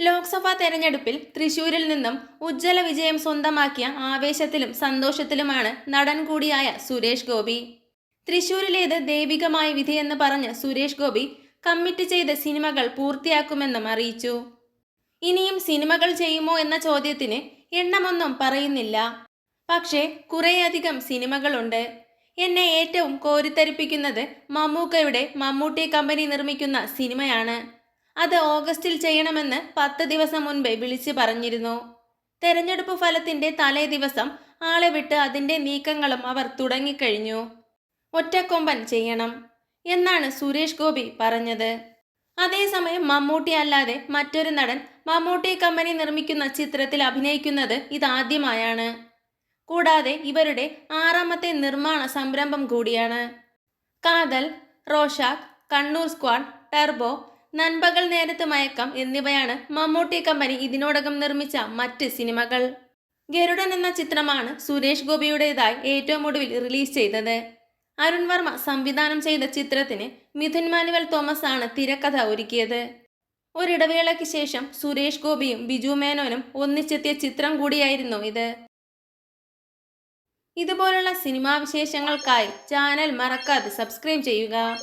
ലോക്സഭാ തെരഞ്ഞെടുപ്പിൽ തൃശൂരിൽ നിന്നും ഉജ്ജ്വല വിജയം സ്വന്തമാക്കിയ ആവേശത്തിലും സന്തോഷത്തിലുമാണ് നടൻ കൂടിയായ സുരേഷ് ഗോപി. തൃശൂരിലേത് ദൈവികമായ വിധിയെന്ന് പറഞ്ഞ് സുരേഷ് ഗോപി കമ്മിറ്റ് ചെയ്ത സിനിമകൾ പൂർത്തിയാക്കുമെന്നും അറിയിച്ചു. ഇനിയും സിനിമകൾ ചെയ്യുമോ എന്ന ചോദ്യത്തിന് എണ്ണമൊന്നും പറയുന്നില്ല. പക്ഷേ കുറേയധികം സിനിമകളുണ്ട്. എന്നെ ഏറ്റവും കോരിത്തരിപ്പിക്കുന്നത് മമ്മൂക്കയുടെ മമ്മൂട്ടി കമ്പനി നിർമ്മിക്കുന്ന സിനിമയാണ്. അത് ഓഗസ്റ്റിൽ ചെയ്യണമെന്ന് പത്ത് ദിവസം മുൻപേ വിളിച്ചു പറഞ്ഞിരുന്നു. തെരഞ്ഞെടുപ്പ് ഫലത്തിന്റെ തലേ ദിവസം ആളെ വിട്ട് അതിന്റെ നീക്കങ്ങളും അവർ തുടങ്ങിക്കഴിഞ്ഞു. ഒറ്റക്കൊമ്പൻ ചെയ്യണം എന്നാണ് സുരേഷ് ഗോപി പറഞ്ഞത്. അതേസമയം മമ്മൂട്ടി അല്ലാതെ മറ്റൊരു നടൻ മമ്മൂട്ടി കമ്പനി നിർമ്മിക്കുന്ന ചിത്രത്തിൽ അഭിനയിക്കുന്നത് ഇതാദ്യമായാണ്. കൂടാതെ ഇവരുടെ ആറാമത്തെ നിർമ്മാണ സംരംഭം കൂടിയാണ്. Kaathal Rorschach Kannur squad Turbo Nanpakal Nerathu Mayakkam എന്നിവയാണ് മമ്മൂട്ടി കമ്പനി ഇതിനോടകം നിർമ്മിച്ച മറ്റ് സിനിമകൾ. ഗരുഡൻ എന്ന ചിത്രമാണ് സുരേഷ് ഗോപിയുടേതായി ഏറ്റവും ഒടുവിൽ റിലീസ് ചെയ്തത്. അരുൺ വർമ്മ സംവിധാനം ചെയ്ത ചിത്രത്തിന് മിഥുൻ മാനുവൽ തോമസ് ആണ് തിരക്കഥ ഒരുക്കിയത്. ഒരിടവേളയ്ക്ക് ശേഷം സുരേഷ് ഗോപിയും ബിജു മേനോനും ഒന്നിച്ചെത്തിയ ചിത്രം കൂടിയായിരുന്നു ഇത്. ഇതുപോലുള്ള സിനിമാ വിശേഷങ്ങൾക്കായി ചാനൽ മറക്കാതെ സബ്സ്ക്രൈബ് ചെയ്യുക.